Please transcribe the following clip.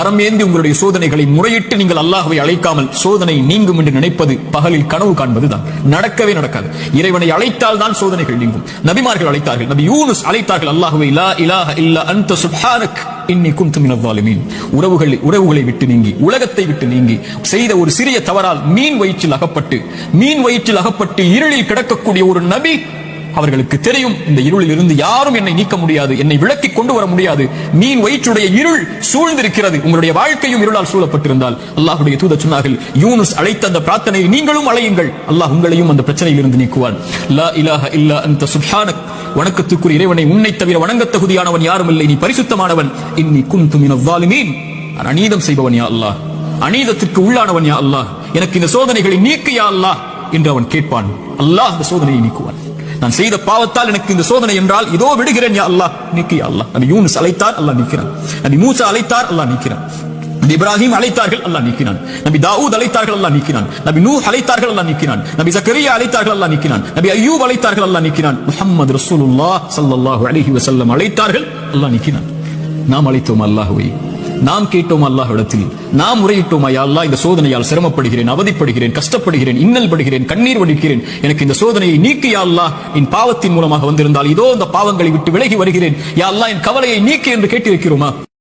கரம் ஏந்தி உங்களுடைய சோதனைகளை முறையிட்டு நீங்கள் அல்லாஹுவை அழைக்காமல் சோதனை நீங்கும் என்று நினைப்பது பகலில் கனவு காண்பதுதான். நடக்கவே நடக்காது. இறைவனை அழைத்தால் தான் சோதனைகள் நீங்கும். நபிமார்கள் அழைத்தார்கள். நபி யூனுஸ் அழைத்தார்கள். அல்லாஹுவை லா இலாஹ இல்ல அந்த சுப்ஹானக் இன்னி குந்து மினவாலுமீன் ஸாலிமீன். உறவுகளை உறவுகளை விட்டு நீங்கி உலகத்தை விட்டு நீங்கி செய்த ஒரு சிறிய தவறால் மீன் வயிற்றில் அகப்பட்டு மீன் வயிற்றில் அகப்பட்டு இருளில் கிடக்கக்கூடிய ஒரு நபி அவர்களுக்கு தெரியும் இந்த இருளில் இருந்து யாரும் என்னை நீக்க முடியாது என்னை விளக்கி கொண்டு வர முடியாது. மீன் வயிற்றுடைய இருள் சூழ்ந்திருக்கிறது. உங்களுடைய வாழ்க்கையும் இருளால் சூழப்பட்டிருந்தால். அல்லாஹுடைய தூத சொன்னார்கள் யூனுஸ் அழைத்த அந்த பிரார்த்தனையை நீங்களும் அழையுங்கள். அல்லாஹ் உங்களையும் அந்த பிரச்சனையில் இருந்து நீக்குவான். லா இலாஹ இல்லா அந்த சுப்ஹானக். வணக்கத்துக்குரிய இறைவனை உன்னை தவிர வணங்கத் தகுதியானவன் யாரும் இல்லை. நீ பரிசுத்தமானவன். இன்னி குன்து அநீதம் செய்பவன் யா அல்லாஹ். அநீதத்திற்கு உள்ளானவன் யா அல்லாஹ். எனக்கு இந்த சோதனைகளை நீக்கு யா அல்லாஹ். என்று அவன் கேட்பான். அல்லாஹ் அந்த சோதனையை நீக்குவான். நான் செய்த பாவத்தால் எனக்கு இந்த சோதனை என்றால் இதோ விடுகிறேன் யா அல்லாஹ் நீக்கு அல்லாஹ். நபி யூனுஸ் அழைத்தார் அல்லாஹ் நீக்கிறான். நபி மூசா அழைத்தார் அல்லாஹ் நீக்கிறான். நபி இப்ராஹிம் அழைத்தார்கள் அல்லாஹ் நீக்கினான் நபி தாவூத் அழைத்தார்கள் அல்லாஹ் நீக்கினான் நபி நூஹ் அழைத்தார்கள் அல்லாஹ் நீக்கினான் நபி ஜக்கரியா அழைத்தார்கள் அல்லாஹ் நீக்கினான் நபி அய்யூப் அழைத்தார்கள் அல்லாஹ் நீக்கினான் முஹம்மது ரசூலுல்லாஹ் ஸல்லல்லாஹு அலைஹி வஸல்லம் அழைத்தார்கள் அல்லாஹ் நீக்கினான் நாம் அழைத்தோம் அல்லாஹ்வை. நாம் கேட்டோம் அல்லாஹிடத்தில் நாம் முறையிட்டோம் ஐயா அல்லாஹ் இந்த சோதனையால் சிரமப்படுகிறேன் அவதிப்படுகிறேன் கஷ்டப்படுகிறேன் இன்னல் படுகிறேன் கண்ணீர் வடிக்கிறேன். எனக்கு இந்த சோதனையை நீக்கு யா அல்லாஹ் என் பாவத்தின் மூலமாக வந்திருந்தால் இதோ இந்த பாவங்களை விட்டு விலகி வருகிறேன். யா அல்லாஹ் என் கவலையை நீக்கு என்று கேட்டிருக்கிறோமா?